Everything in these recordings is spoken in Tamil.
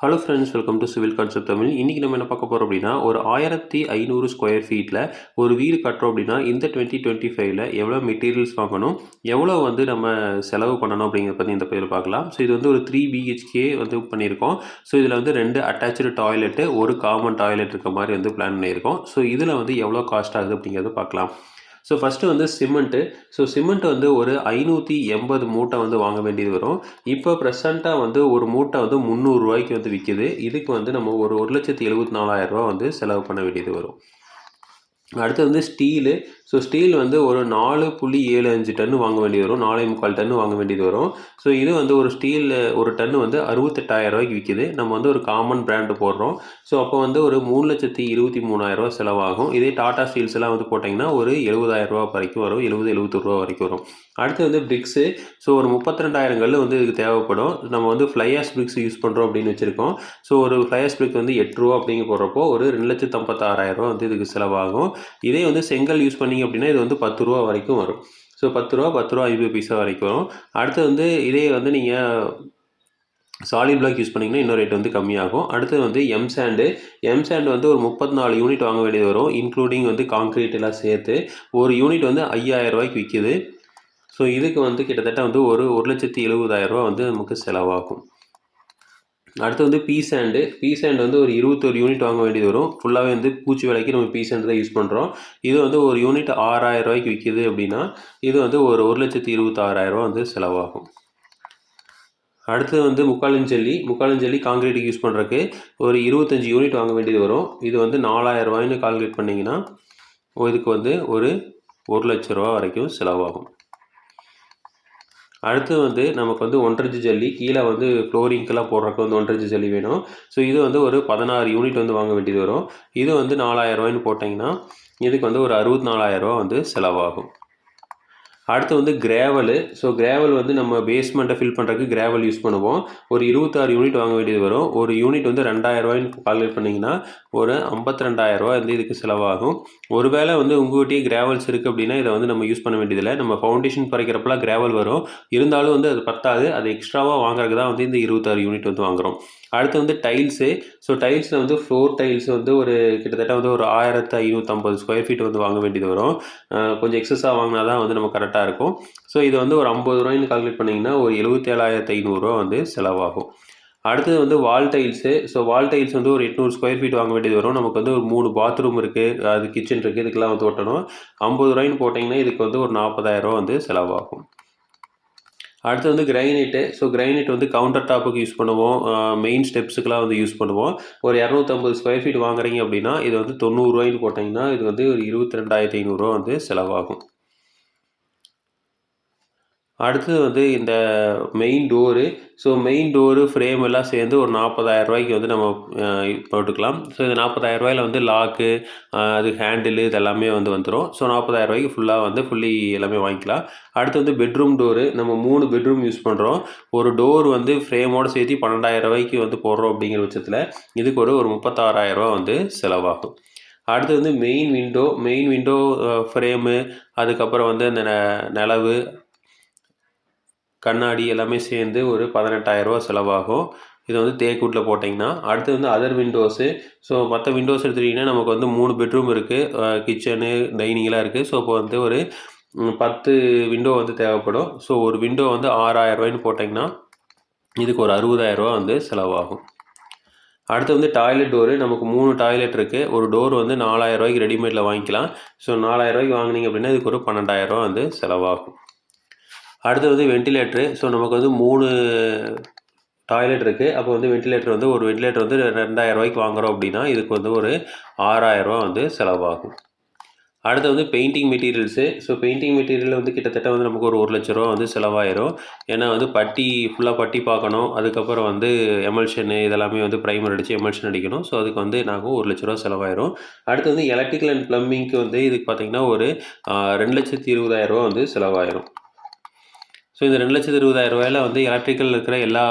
Hello friends welcome to civil concept Tamil இன்றைக்கி நம்ம என்ன பார்க்க போகிறோம் அப்படின்னா ஒரு ஆயிரத்தி ஐநூறு ஸ்கொயர் ஃபீட்டில் ஒரு வீடு கட்டுறோம் அப்படின்னா இந்த டுவெண்ட்டி டுவெண்ட்டி ஃபைவ்ல எவ்வளோ மெட்டீரியல்ஸ் வாங்கணும் எவ்வளோ வந்து நம்ம செலவு பண்ணணும் அப்படிங்கிறத பற்றி இந்த பயிர் பார்க்கலாம். ஸோ இது வந்து ஒரு த்ரீ பிஹெச்கே வந்து பண்ணியிருக்கோம். ஸோ இதில் வந்து ரெண்டு அட்டாச்சு டாய்லெட்டு ஒரு காமன் டாய்லெட் இருக்க மாதிரி வந்து பிளான் பண்ணியிருக்கோம். ஸோ இதில் வந்து எவ்வளோ காஸ்ட் ஆகுது அப்படிங்கிறத பார்க்கலாம். ஸோ ஃபஸ்ட்டு வந்து சிமெண்ட்டு ஸோ சிமெண்ட் வந்து ஒரு ஐநூற்றி எண்பது மூட்டை வந்து வாங்க வேண்டியது வரும். இப்போ ப்ரெசண்ட்டாக வந்து ஒரு மூட்டை வந்து முந்நூறுரூவாய்க்கு வந்து விற்கிது இதுக்கு வந்து நம்ம ஒரு ஒரு லட்சத்தி எழுபத்தி நாலாயிரரூவா வந்து செலவு பண்ண வேண்டியது வரும். அடுத்து வந்து ஸ்டீலு. ஸோ ஸ்டீல் வந்து ஒரு நாலு புள்ளி ஏழு அஞ்சு டன்னு வாங்க வேண்டியது வரும். நாலே முக்கால் டன்னு வாங்க வேண்டியது வரும். ஸோ இது வந்து ஒரு ஸ்டீல் ஒரு டன்னு வந்து அறுபத்தெட்டாயிரம் ரூபாய்க்கு விற்கிது நம்ம வந்து ஒரு காமன் பிராண்டு போடுறோம். ஸோ அப்போ வந்து ஒரு மூணு லட்சத்தி இருபத்தி மூணாயிரரூவா செலவாகும். இதே டாடா ஸ்டீல்ஸ் எல்லாம் வந்து போட்டிங்கன்னா ஒரு எழுபதாயிரரூவா வரைக்கும் வரும். எழுபது எழுபத்தொரு ரூபா வரைக்கும் வரும். அடுத்து வந்து பிரிக்ஸு ஸோ ஒரு முப்பத்தி ரெண்டாயிரம் வந்து இதுக்கு தேவைப்படும். நம்ம வந்து ஃப்ளையாஸ் பிரிக்ஸ் யூஸ் பண்ணுறோம் அப்படின்னு வச்சுருக்கோம். ஸோ ஒரு ஃப்ளையாஸ் பிரிக் வந்து எட்டு ரூபா அப்படிங்க போடுறப்போ ஒரு ரெண்டு லட்சத்து ஐம்பத்தாறாயிரம் வந்து இதுக்கு செலவாகும். இதே வந்து செங்கல் யூஸ் பண்ணிங்க அப்படின்னா இது வந்து பத்து ரூபா வரைக்கும் வரும். ஸோ பத்து ரூபா பத்து ரூபா ஐம்பது பைசா வரைக்கும் வரும். அடுத்து வந்து இதே வந்து நீங்கள் சாலிட் பிளாக் யூஸ் பண்ணிங்கன்னா இன்னும் ரேட் வந்து கம்மியாகும். அடுத்து வந்து எம் சாண்டு எம் சாண்டு வந்து ஒரு முப்பத்தி நாலு யூனிட் வாங்க வேண்டியது வரும். இன்க்ளூடிங் வந்து காங்க்ரீட் எல்லாம் சேர்த்து ஒரு யூனிட் வந்து ஐயாயிரம் ரூபாய்க்கு விற்கிது ஸோ இதுக்கு வந்து கிட்டத்தட்ட வந்து ஒரு ஒரு லட்சத்தி எழுபதாயிரரூபா வந்து நமக்கு செலவாகும். அடுத்து வந்து பீ சாண்டு பீ சாண்ட் வந்து ஒரு இருபத்தொரு யூனிட் வாங்க வேண்டியது வரும். ஃபுல்லாகவே வந்து பூச்சி விலைக்கு நம்ம பீ சாண்ட் தான் யூஸ் பண்ணுறோம் இது வந்து ஒரு யூனிட் ஆறாயிரம் ரூபாய்க்கு விற்கிது அப்படின்னா இது வந்து ஒரு ஒரு லட்சத்தி இருபத்தாறாயிரரூவா வந்து செலவாகும். அடுத்து வந்து முக்காலஞ்சல்லி முக்காலஞ்சல்லி காங்கிரீட்டுக்கு யூஸ் பண்ணுறக்கு ஒரு இருபத்தஞ்சி யூனிட் வாங்க வேண்டியது வரும். இது வந்து நாலாயிரம் ரூபாய்னு கால்குலேட் பண்ணிங்கன்னா இதுக்கு வந்து ஒரு ஒரு லட்ச ரூபா வரைக்கும் செலவாகும். அடுத்து வந்து நமக்கு வந்து ஒன்றரை ஜல்லி கீழே வந்து ஃப்ளோரிங்க்கெல்லாம் போடுறக்கு வந்து ஒன்றரை ஜல்லி வேணும். ஸோ இது வந்து ஒரு பதினாறு யூனிட் வந்து வாங்க வேண்டியது வரும். இது வந்து நாலாயிரம் ரூபாய்னு போட்டிங்கன்னா இதுக்கு வந்து ஒரு அறுபத்தி நாலாயிரரூவா வந்து செலவாகும். அடுத்து வந்து கிராவலு ஸோ கிராவல் வந்து நம்ம பேஸ்மெண்ட்டை ஃபில் பண்ணுறதுக்கு கிராவல் யூஸ் பண்ணுவோம். ஒரு இருபத்தாறு யூனிட் வாங்க வேண்டியது வரும். ஒரு யூனிட் வந்து ரெண்டாயிரரூவாயின்னு கால்குலேட் பண்ணிங்கன்னா ஒரு ஐம்பத்தி ரெண்டாயிரரூவா வந்து இதுக்கு செலவாகும். ஒருவேளை வந்து உங்கள்கிட்டயே கிராவல்ஸ் இருக்குது அப்படின்னா இதை வந்து நம்ம யூஸ் பண்ண வேண்டியதில்லை. நம்ம ஃபவுண்டேஷன் பறைக்கிறப்பெல்லாம் கிராவல் வரும். இருந்தாலும் வந்து அது பத்தாது. அது எக்ஸ்ட்ராவாக வாங்குறதுக்கு தான் வந்து இந்த இருபத்தாறு யூனிட் வந்து வாங்குகிறோம் அடுத்து வந்து டைல்ஸு ஸோ டைல்ஸில் வந்து ஃப்ளோர் டைல்ஸ் வந்து ஒரு கிட்டத்தட்ட வந்து ஒரு ஆயிரத்து ஐநூற்றம்பது ஸ்கொயர் ஃபீட் வந்து வாங்க வேண்டியது வரும். கொஞ்சம் எக்ஸஸாக வாங்கினா தான் வந்து நம்ம கரெக்டாக இருக்கும். ஸோ இது வந்து ஒரு ஐம்பது ரூபாய்னு கால்குலேட் பண்ணிங்கன்னா ஒரு எழுபத்தேழாயிரத்து ஐநூறுரூவா வந்து செலவாகும். அடுத்தது வந்து wall tiles so wall tiles வந்து ஒரு எட்நூறு ஸ்கொயர் ஃபீட் வாங்க வேண்டியது வரும். நமக்கு வந்து ஒரு மூணு பாத்ரூம் இருக்குது அது கிச்சன் இருக்குது இதுக்கெல்லாம் வந்து ஓட்டணும் ஐம்பது ரூபாய்னு போட்டிங்கன்னா இதுக்கு வந்து ஒரு நாற்பதாயிரரூவா வந்து செலவாகும். அடுத்து வந்து கிரைனைட்டு ஸோ கிரைனைட் வந்து கவுண்டர் டாப்புக்கு யூஸ் பண்ணுவோம். மெயின் ஸ்டெப்ஸுக்கெலாம் வந்து யூஸ் பண்ணுவோம். ஒரு இரநூத்தம்பது ஸ்கொயர் ஃபீட் வாங்குறீங்க அப்படின்னா இது வந்து தொண்ணூறுரூவாயின்னு போட்டிங்கன்னா இது வந்து ஒரு இருபத்தி ரெண்டாயிரத்தி ஐநூறுரூவா வந்து செலவாகும். அடுத்தது வந்து இந்த main door so main door frame எல்லாம் சேர்ந்து ஒரு நாற்பதாயிரம் ரூபாய்க்கு வந்து நம்ம போட்டுக்கலாம். ஸோ இந்த நாற்பதாயிரம் ரூபாயில் வந்து லாக்கு அது ஹேண்டிலு இதெல்லாமே வந்து வந்துடும் ஸோ நாற்பதாயிரம் ரூபாய்க்கு ஃபுல்லாக வந்து ஃபுல்லி எல்லாமே வாங்கிக்கலாம். அடுத்து வந்து பெட்ரூம் டோரு நம்ம மூணு பெட்ரூம் யூஸ் பண்ணுறோம் ஒரு டோர் வந்து ஃப்ரேமோடு சேர்த்து பன்னெண்டாயிரம் ரூபாய்க்கு வந்து போடுறோம் அப்படிங்கிற பட்சத்தில் இதுக்கு ஒரு ஒரு முப்பத்தாறாயிரம் ரூபா வந்து செலவாகும். அடுத்து வந்து main window main window frame அதுக்கப்புறம் வந்து அந்த நிலவு கண்ணாடி எல்லாமே சேர்ந்து ஒரு பதினெட்டாயிரரூவா செலவாகும். இது வந்து தேக்கூட்டில் போட்டிங்கன்னா அடுத்து வந்து அதர் விண்டோஸு ஸோ மற்ற விண்டோஸ் எடுத்துட்டிங்கன்னா நமக்கு வந்து மூணு பெட்ரூம் இருக்குது கிச்சனு டைனிங்லாம் இருக்குது ஸோ இப்போ வந்து ஒரு பத்து விண்டோ வந்து தேவைப்படும். ஸோ ஒரு விண்டோ வந்து ஆறாயிரரூவாய்னு போட்டிங்கன்னா இதுக்கு ஒரு அறுபதாயிரரூவா வந்து செலவாகும். அடுத்து வந்து டாய்லெட் டோரு நமக்கு மூணு டாய்லெட் இருக்குது ஒரு டோர் வந்து நாலாயிரரூவாய்க்கு ரெடிமேடில் வாங்கிக்கலாம். ஸோ நாலாயிரரூவாய்க்கு வாங்கினீங்க அப்படின்னா இதுக்கு ஒரு பன்னெண்டாயிரரூவா வந்து செலவாகும். அடுத்து வந்து வென்டிலேட்டரு ஸோ நமக்கு வந்து மூணு டாய்லெட் இருக்குது அப்போ வந்து வென்டிலேட்டர் வந்து ஒரு வென்டிலேட்டர் வந்து ரெண்டாயிரம் ரூபாய்க்கு வாங்குகிறோம் அப்படின்னா இதுக்கு வந்து ஒரு ஆறாயிரரூவா வந்து செலவாகும். அடுத்து வந்து painting materials so painting material வந்து கிட்டத்தட்ட வந்து நமக்கு ஒரு ஒரு லட்ச ரூபா வந்து செலவாயிரும். ஏன்னா வந்து பட்டி ஃபுல்லாக பட்டி பார்க்கணும். அதுக்கப்புறம் வந்து எமல்ஷனு இதெல்லாமே வந்து ப்ரைமர் அடித்து எமல்ஷன் அடிக்கணும். ஸோ அதுக்கு வந்து நாங்கள் ஒரு லட்ச ரூபா செலவாயிரும். அடுத்து வந்து எலக்ட்ரிக்கல் அண்ட் ப்ளம்பிங்க்கு வந்து இதுக்கு பார்த்திங்கன்னா ஒரு ரெண்டு லட்சத்தி இருபதாயிரரூவா வந்து செலவாயிரும். ஸோ இந்த ரெண்டு லட்சத்து இருபதாயிரம் ரூபாயில் வந்து எலக்ட்ரிக்கல் இருக்கிற எல்லா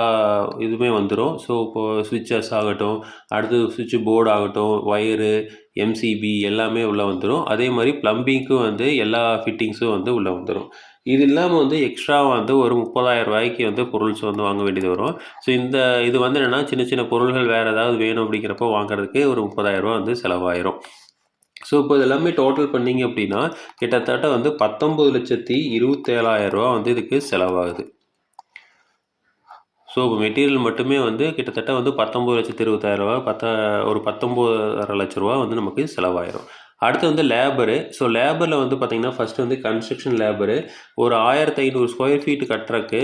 இதுவுமே வந்துடும் ஸோ இப்போது சுவிட்சஸ் ஆகட்டும் அடுத்து சுவிட்ச் போர்டு ஆகட்டும் ஒயரு எம்சிபி எல்லாமே உள்ளே வந்துடும் அதே மாதிரி ப்ளம்பிங்க்கும் வந்து எல்லா ஃபிட்டிங்ஸும் வந்து உள்ளே வந்துடும் இது இல்லாமல் வந்து எக்ஸ்ட்ரா வந்து ஒரு முப்பதாயிரம் ரூபாய்க்கு வந்து பொருள்ஸ் வந்து வாங்க வேண்டியது வரும். ஸோ இந்த இது வந்து என்னென்னா சின்ன சின்ன பொருள்கள் வேறு ஏதாவது வேணும் அப்படிங்கிறப்போ வாங்குறதுக்கு ஒரு முப்பதாயிரரூபா வந்து செலவாயிரும். ஸோ இப்போ இது எல்லாமே டோட்டல் பண்ணிங்க அப்படின்னா கிட்டத்தட்ட வந்து பத்தொம்பது லட்சத்தி இருபத்தேழாயிரரூவா வந்து இதுக்கு செலவாகுது. ஸோ இப்போ மெட்டீரியல் மட்டுமே வந்து கிட்டத்தட்ட வந்து பத்தொம்பது லட்சத்தி இருபத்தாயிரரூவா பத்த ஒரு பத்தொம்போதரை லட்ச ரூபா வந்து நமக்கு செலவாயிரும். அடுத்து வந்து லேபரு ஸோ லேபரில் வந்து பார்த்திங்கன்னா ஃபஸ்ட்டு வந்து கன்ஸ்ட்ரக்ஷன் லேபரு ஒரு ஆயிரத்தி ஐநூறு ஸ்கொயர் ஃபீட் கட்டுறக்கு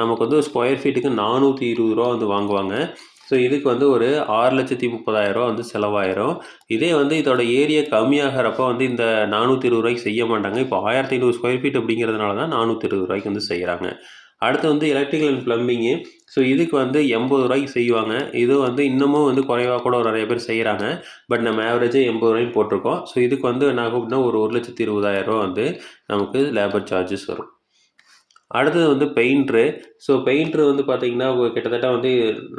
நமக்கு வந்து ஸ்கொயர் ஃபீட்டுக்கு நானூற்றி இருபது ரூபா வந்து வாங்குவாங்க. ஸோ இதுக்கு வந்து ஒரு ஆறு லட்சத்தி முப்பதாயிரரூவா வந்து செலவாயிரும். இதே வந்து இதோட ஏரியா கம்மியாகிறப்ப வந்து இந்த நானூற்றி இருபது ரூபாய்க்கு செய்ய மாட்டாங்க. இப்போ ஆயிரத்தி ஐநூறு ஸ்கொயர் ஃபீட் அப்படிங்கிறதுனால தான் நானூற்றி இருபது ரூபாய்க்கு வந்து செய்கிறாங்க அடுத்து வந்து எலக்ட்ரிக்கல் அண்ட் ப்ளம்பிங்கு ஸோ இதுக்கு வந்து எண்பது ரூபாய்க்கு செய்வாங்க. இது வந்து இன்னமும் வந்து குறைவாக கூட நிறைய பேர் செய்கிறாங்க பட் நம்ம ஆவரேஜே எண்பது ரூபாய்க்கு போட்டிருக்கோம். ஸோ இதுக்கு வந்து என்ன ஆகும் அப்படின்னா ஒரு ஒரு லட்சத்தி இருபதாயிரரூவா வந்து நமக்கு லேபர் சார்ஜஸ் வரும். அடுத்தது வந்து பெயிண்ட்ரு. ஸோ பெயிண்ட்ரு வந்து பார்த்திங்கன்னா கிட்டத்தட்ட வந்து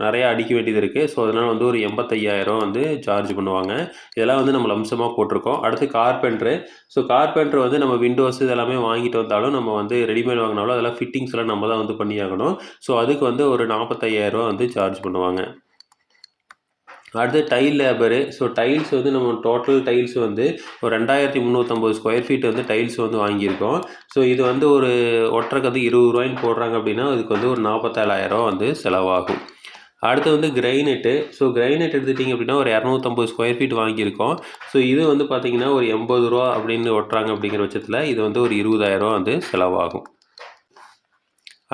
நிறையா அடிக்க வேண்டியது இருக்குது ஸோ அதனால் வந்து ஒரு எண்பத்தையாயிரம் வந்து சார்ஜ் பண்ணுவாங்க. இதெல்லாம் வந்து நம்ம லம்சமாக போட்டிருக்கோம். அடுத்து கார்பெண்ட்ரு ஸோ கார்பெண்ட்ரு வந்து நம்ம விண்டோஸ் இதெல்லாமே வாங்கிட்டு வந்தாலும் நம்ம வந்து ரெடிமேட் வாங்கினாலும் அதெல்லாம் ஃபிட்டிங்ஸ் எல்லாம் நம்ம தான் வந்து பண்ணியாகணும். ஸோ அதுக்கு வந்து ஒரு நாற்பத்தையாயிரம் வந்து சார்ஜ் பண்ணுவாங்க. அடுத்து டைல் லேபரு ஸோ டைல்ஸ் வந்து நம்ம டோட்டல் டைல்ஸ் வந்து ஒரு ரெண்டாயிரத்தி முந்நூற்றம்பது ஸ்கொயர் ஃபீட் வந்து டைல்ஸ் வந்து வாங்கியிருக்கோம். ஸோ இது வந்து ஒரு ஒற்றைக்கு வந்து இருபது ரூபாய்ன்னு போடுறாங்க அப்படின்னா அதுக்கு வந்து ஒரு நாற்பத்தேழாயிரம் வந்து செலவாகும். அடுத்து வந்து கிரைனெட்டு ஸோ கிரைனெட் எடுத்துட்டிங்க அப்படின்னா ஒரு இரநூத்தம்பது ஸ்கொயர் ஃபீட் வாங்கியிருக்கோம். ஸோ இது வந்து பார்த்திங்கன்னா ஒரு எண்பது ரூபா அப்படின்னு ஒட்டுறாங்க அப்படிங்கிற பட்சத்தில் இது வந்து ஒரு இருபதாயிரம் வந்து செலவாகும்.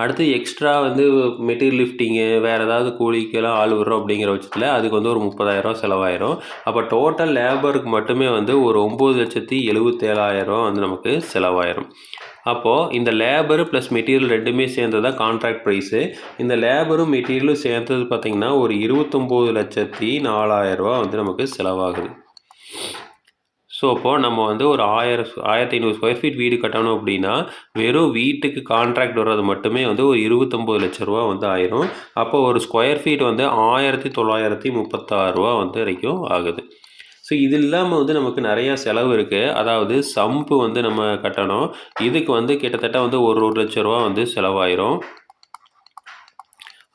அடுத்து எக்ஸ்ட்ரா வந்து மெட்டீரியல் லிஃப்டிங்கு வேறு ஏதாவது கூலிக்கெல்லாம் ஆள் விடுறோம் அப்படிங்கிற பட்சத்தில் அதுக்கு வந்து ஒரு முப்பதாயிரம் செலவாயிரும். அப்போ டோட்டல் லேபருக்கு மட்டுமே வந்து ஒரு ஒம்பது லட்சத்தி எழுபத்தேழாயிரம் வந்து நமக்கு செலவாயிரும். அப்போது இந்த லேபரு ப்ளஸ் மெட்டீரியல் ரெண்டுமே சேர்ந்தது தான் கான்ட்ராக்ட் ப்ரைஸு இந்த லேபரும் மெட்டீரியலும் சேர்ந்தது பார்த்திங்கன்னா ஒரு இருபத்தொம்போது லட்சத்தி நாலாயிரரூவா வந்து நமக்கு செலவாகுது. ஸோ அப்போது நம்ம வந்து ஒரு ஆயிரம் ஆயிரத்தி ஐநூறு ஸ்கொயர் ஃபீட் வீடு கட்டணும் அப்படின்னா வெறும் வீட்டுக்கு கான்ட்ராக்ட் வர்றது மட்டுமே வந்து ஒரு இருபத்தொம்போது லட்ச ரூபா வந்து ஆயிரும். அப்போ ஒரு ஸ்கொயர் ஃபீட் வந்து ஆயிரத்தி தொள்ளாயிரத்தி முப்பத்தாறு ரூபா வந்து வரைக்கும் ஆகுது. ஸோ இது இல்லாமல் வந்து நமக்கு நிறையா செலவு இருக்குது அதாவது சம்பு வந்து நம்ம கட்டணும். இதுக்கு வந்து கிட்டத்தட்ட வந்து ஒரு ஒரு லட்ச ரூபா வந்து செலவாயிரும்.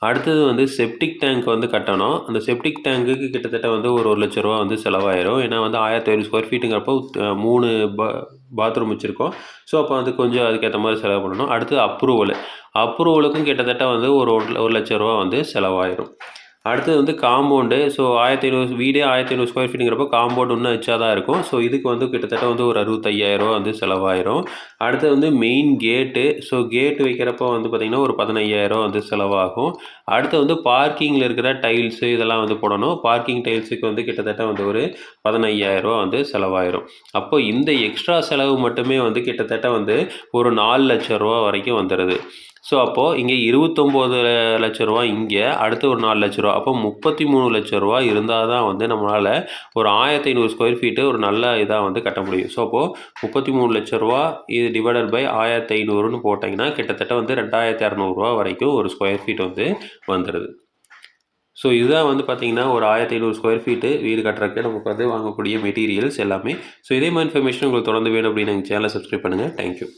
அடுத்தது வந்து செப்டிக் டேங்க் வந்து கட்டணும். அந்த செப்டிக் டேங்க்குக்கு கிட்டத்தட்ட வந்து ஒரு ஒரு லட்ச ரூபா வந்து செலவாயிரும். ஏன்னா வந்து ஆயிரத்தி ஐநூறு ஸ்கொயர் ஃபீட்டுங்கிறப்போ மூணு பா பாத்ரூம் வச்சுருக்கோம். ஸோ அப்போ வந்து கொஞ்சம் அதுக்கேற்ற மாதிரி செலவு பண்ணணும். அடுத்து அப்ரூவல் அப்ரூவலுக்கும் கிட்டத்தட்ட வந்து ஒரு ஒரு லட்ச ரூபா வந்து செலவாயிரும். அடுத்தது வந்து காம்பவுண்டு. ஸோ ஆயிரத்தி ஐநூறு வீடே ஆயிரத்தி ஐநூறு ஸ்கொயர் ஃபீட்டுங்கிறப்போ காம்பவுண்ட் இன்னும் வச்சா தான் இருக்கும். ஸோ இதுக்கு வந்து கிட்டத்தட்ட வந்து ஒரு அறுபத்தையாயிரரூவா வந்து செலவாயிரும். அடுத்தது வந்து மெயின் கேட்டு ஸோ கேட்டு வைக்கிறப்போ வந்து பார்த்திங்கன்னா ஒரு பதினையாயிரம் வந்து செலவாகும். அடுத்து வந்து பார்க்கிங்கில் இருக்கிற டைல்ஸு இதெல்லாம் வந்து போடணும். பார்க்கிங் டைல்ஸுக்கு வந்து கிட்டத்தட்ட வந்து ஒரு பதினையாயிரரூவா வந்து செலவாயிரும். அப்போ இந்த எக்ஸ்ட்ரா செலவு மட்டுமே வந்து கிட்டத்தட்ட வந்து ஒரு நாலு லட்ச ரூபா வரைக்கும் வந்துடுது ஸோ அப்போது இங்கே இருபத்தொம்போது லட்ச ரூபா இங்கே அடுத்து ஒரு நாலு லட்ச ரூபா. அப்போ முப்பத்தி மூணு லட்ச ரூபா இருந்தால் தான் வந்து நம்மளால் ஒரு ஆயிரத்தி ஐநூறு ஸ்கொயர் ஃபீட்டு ஒரு நல்ல இதாக வந்து கட்ட முடியும். ஸோ அப்போது முப்பத்தி மூணு லட்ச ரூபா இது டிவைடட் பை ஆயிரத்தி ஐநூறுன்னு போட்டிங்கன்னா கிட்டத்தட்ட வந்து ரெண்டாயிரத்தி இரநூறுவா வரைக்கும் ஒரு ஸ்கொயர் ஃபீட் வந்து வந்துடுது ஸோ இதுதான் வந்து பார்த்திங்கன்னா ஒரு ஆயிரத்தி ஐநூறு ஸ்கொயர் ஃபீட்டு வீடு கட்டுறதுக்கு நமக்கு வந்து வாங்கக்கூடிய மெட்டீரியல்ஸ் எல்லாமே. ஸோ இதே மாதிரி இன்ஃபர்மேஷன் உங்களுக்கு தொடர்ந்து வேணும் அப்படின்னு எங்கள் சேனலை சப்ஸ்கிரைப் பண்ணுங்கள் தேங்க்யூ